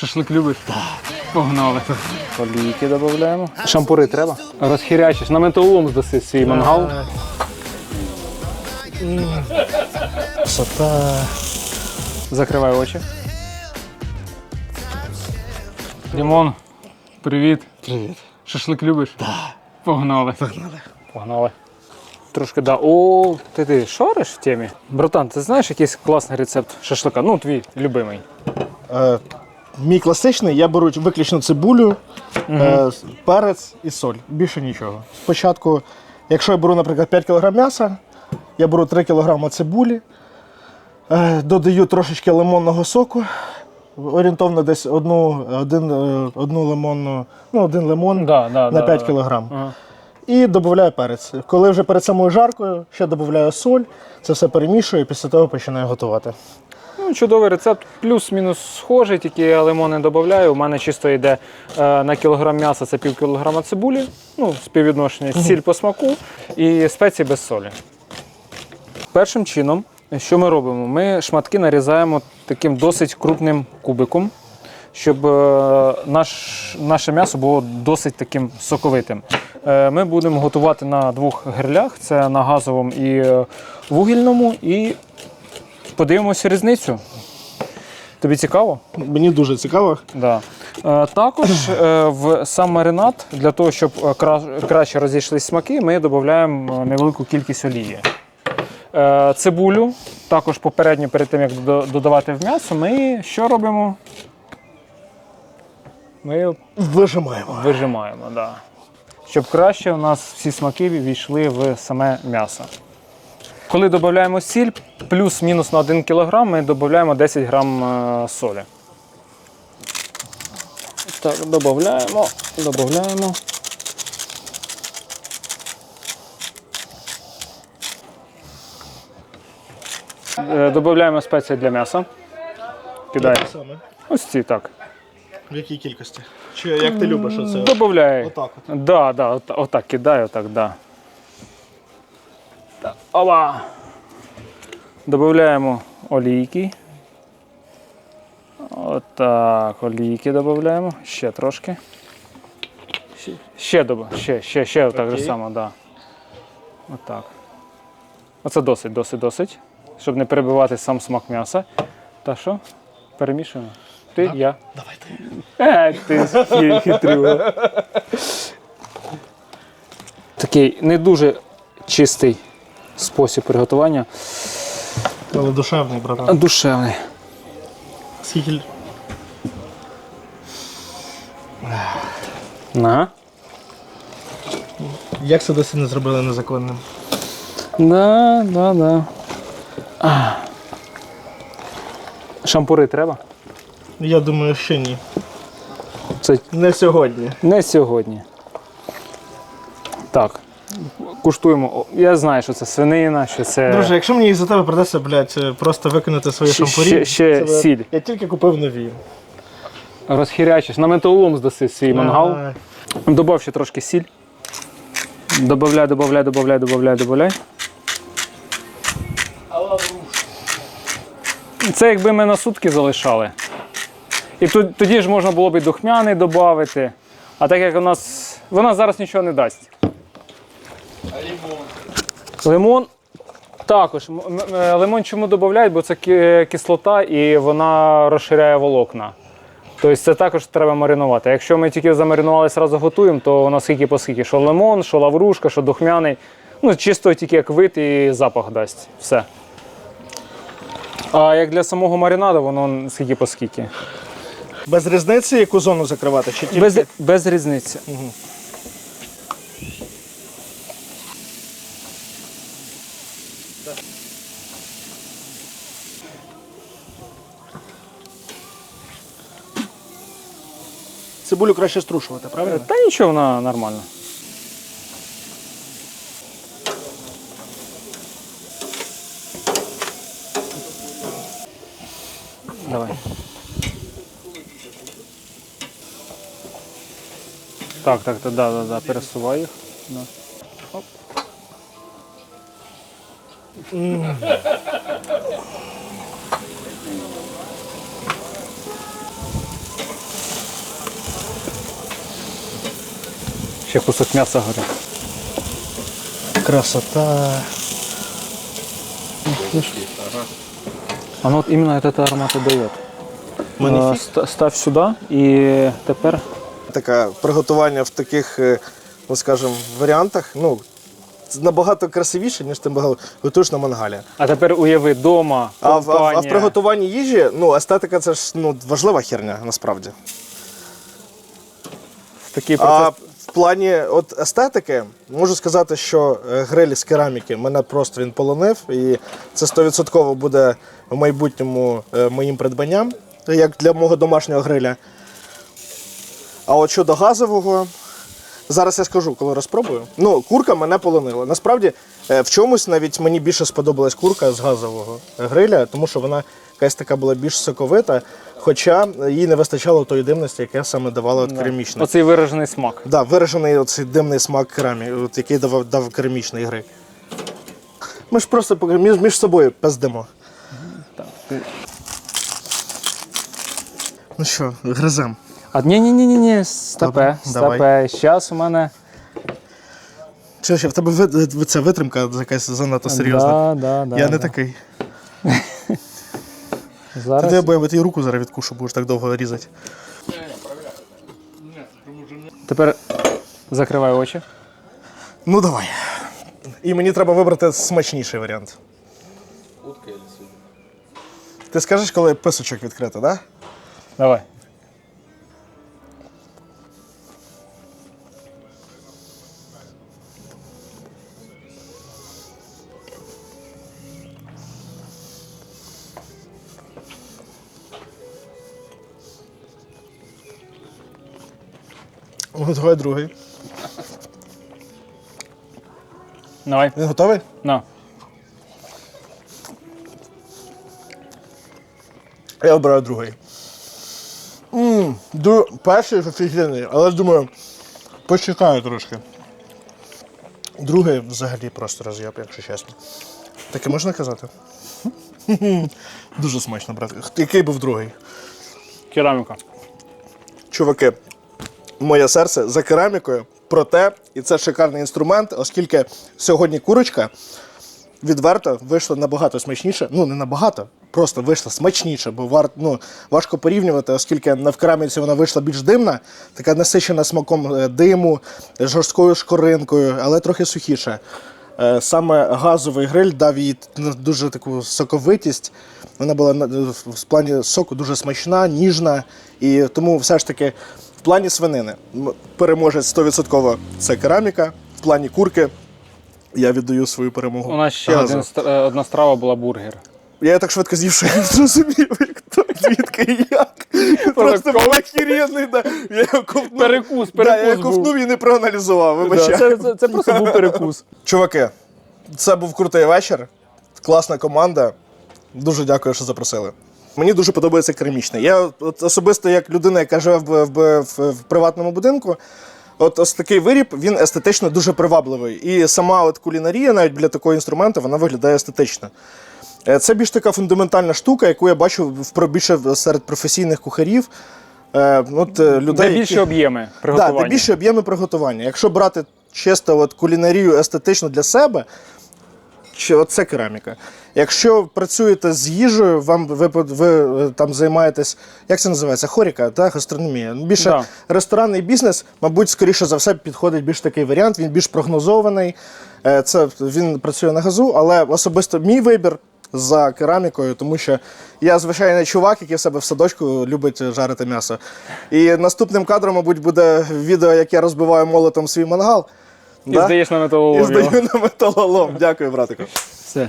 Шашлик любиш? Так. Погнали. Олійки додаємо. Шампури треба. Розхірячиш. На металолом здаси свій мангал. Красота. Закривай очі. Дімон, привіт. Привіт. Шашлик любиш? Так. Погнали. Погнали. Трошки да. О, ти ти шариш в темі? Братан, ти знаєш якийсь класний рецепт шашлика? Ну, твій любимий. Е, мій класичний, я беру виключно цибулю, е, перець і соль. Більше нічого. Спочатку, якщо я беру, наприклад, 5 кг м'яса, я беру 3 кг цибулі, е, додаю трошечки лимонного соку. Орієнтовно десь одну, один, е, одну лимонну, ну, один лимон Да, да, на да, 5 да. кг. Ага. І додаю перець. Коли вже перед самою жаркою, ще додаю соль, це все перемішую і після того починаю готувати. Чудовий рецепт, плюс-мінус схожий, тільки я лимон не додаю. У мене чисто йде е, на кілограм м'яса це пів кілограма цибулі, ну, співвідношення, сіль по смаку і спеції без солі. Першим чином, що ми робимо? Ми шматки нарізаємо таким досить крупним кубиком, щоб е, наш, наше м'ясо було досить таким соковитим. Е, Ми будемо готувати на двох грилях: це на газовому і е, вугільному. І подивимося різницю. Тобі цікаво? Мені дуже цікаво. Да. Е, також е, в сам маринад, для того, щоб е, кра- краще розійшлись смаки, ми додаємо невелику кількість олії. Е, цибулю, також попередньо перед тим, як додавати в м'ясо, ми що робимо? Ми Вижимаємо. вижимаємо, да. щоб краще у нас всі смаки війшли в саме м'ясо. Коли додаємо сіль, плюс-мінус на 1 кг, ми додаємо 10 грам е, солі. Так, додаємо, додаємо. Е, Додаємо спеції для м'яса. Кидай. Саме. Ось ці так. В якій кількості? Чи як ти любиш оце? Добавляй. Отак от. Да, да, от, отак кидай, отак, да. Так, Опа. Додаємо олійки. Отак, олійки додаємо. Ще трошки. Ще, ще, ще, ще, ще отак же само, да. Отак. Оце досить, досить, досить. Щоб не перебивати сам смак м'яса. Та що? Перемішуємо. Ти, я. Давайте. Е, ти хитрюга. Такий не дуже чистий спосіб приготування, Але душевний, братан. душевний. Скільки. Ага. Як це досі не зробили незаконним? Да, да, да. А. Шампури треба? Я думаю, що ні. Це Не сьогодні. не сьогодні. Так. Куштуємо. Я знаю, що це свинина, що це. Друже, якщо мені за тебе придеться, блядь, е, просто викинути свої Ще- шампурі. ще- ще це- сіль. Я тільки купив нові. Розхірячиш. На металолом здаси свій мангал. Ай. Добав ще трошки сіль. Добавляй, добавляй, добавляй, добавляй, добавляй. Це якби ми на сутки залишали. І тут- тоді ж можна було б і духмяний додати. А так як у нас. Вона зараз нічого не дасть. Лимон? Також. Е, Лимон чому додають, бо це кислота і вона розширяє волокна. Тобто це також треба маринувати. Якщо ми тільки замаринували, одразу готуємо, то воно скільки по скільки. Що лимон, що лаврушка, що духмяний. Ну, чисто тільки як вид і запах дасть. Все. А як для самого маринаду, воно скільки по скільки. Без різниці, яку зону закривати? Чи тільки? Без, без різниці. Цибулю краще струшувати, правильно? Та нічого, вона нормальна. Давай. Так, так, так, да, да, да, пересувай їх. Да. Оп. Ще кусок м'яса горить. Красота. А ну от іменно этот аромат і дає. Е, ста- Став сюди і тепер Таке приготування в таких, е, ну скажімо, варіантах, ну, це набагато красивіше, ніж ти багато готуєш на мангалі. А тепер уяви дома. А в, а, в- а в компанія. приготуванні їжі, ну, естетика це ж ну, важлива херня, насправді. Такий процес. А в плані от естетики можу сказати, що е, гриль з кераміки мене просто він полонив, і це 100% буде в майбутньому е, моїм придбанням, як для мого домашнього гриля. А от щодо газового, зараз я скажу, коли розпробую. Ну, курка мене полонила. Насправді, е, в чомусь навіть мені більше сподобалась курка з газового гриля, тому що вона якась така була більш соковита, хоча їй не вистачало тої димності, яке саме давало от керамічне. Оцей виражений смак. Да, виражений оцей димний смак керамі, от який дав, дав керамічний гри. Ми ж просто між, між собою пиздимо. Ну що, гризем. А ні, ні, ні, ні, ні, стопе, стопе. Зараз у мене. Чи ще в тебе ви, це витримка якась занадто серйозна. Да, да, да, Я да. не такий. Зараз. Ти бо я руку зараз відкушу, будеш так довго різати. Тепер закривай очі. Ну давай. І мені треба вибрати смачніший варіант. Утка Ти скажеш, коли писочок відкрити, так? Да? Давай. Давай другий. Давай. Він готовий? На. Я обираю другий. Ммм, перший офігенний, але думаю, почекаю трошки. Другий взагалі просто роз'єб, якщо чесно. Таке можна казати? Дуже смачно, брат. Який був другий? Кераміка. Чуваки, моє серце за керамікою, проте, і це шикарний інструмент, оскільки сьогодні курочка відверто вийшла набагато смачніше. Ну, не набагато, просто вийшла смачніше, бо вар, ну, важко порівнювати, оскільки в кераміці вона вийшла більш димна, така насичена смаком е, диму, жорсткою шкоринкою, але трохи сухіша. Е, Саме газовий гриль дав їй ну, дуже таку соковитість. Вона була в плані соку дуже смачна, ніжна. І тому все ж таки в плані свинини м, переможець 100% це кераміка. В плані курки я віддаю свою перемогу. У нас ще один, е, одна страва була бургер. Я так швидко з'їв, що я не зрозумів, як то, звідки і як. Просто був охеренний, да. Я ковтнув. Перекус, Да, я перекус ковтнув і не проаналізував, вибачаю. Це, це, це просто був перекус. Чуваки, це був крутий вечір. Класна команда. Дуже дякую, що запросили. Мені дуже подобається керамічне. Я от особисто як людина, яка живе в, в, в, в приватному будинку. От ось такий виріб, він естетично дуже привабливий. І сама от кулінарія, навіть для такого інструменту, вона виглядає естетично. Е, Це більш така фундаментальна штука, яку я бачу в більше серед професійних кухарів. Е, От, е, людей, Де які- більше об'єми Да, приготування. де більше об'єми приготування. Якщо брати чисто от кулінарію естетично для себе, чи це кераміка. Якщо працюєте з їжею, вам ви, ви, е, там займаєтесь, як це називається? Хоріка, та гастрономія. Ну, Більше Да. ресторанний бізнес, мабуть, скоріше за все, підходить більш такий варіант, він більш прогнозований. Е, Це він працює на газу, але особисто мій вибір. За керамікою, тому що я звичайний чувак, який в себе в садочку любить жарити м'ясо. І наступним кадром, мабуть, буде відео, як я розбиваю молотом свій мангал. І здаєш на І металолом. його. здаю на металолом. Дякую, братику. Все.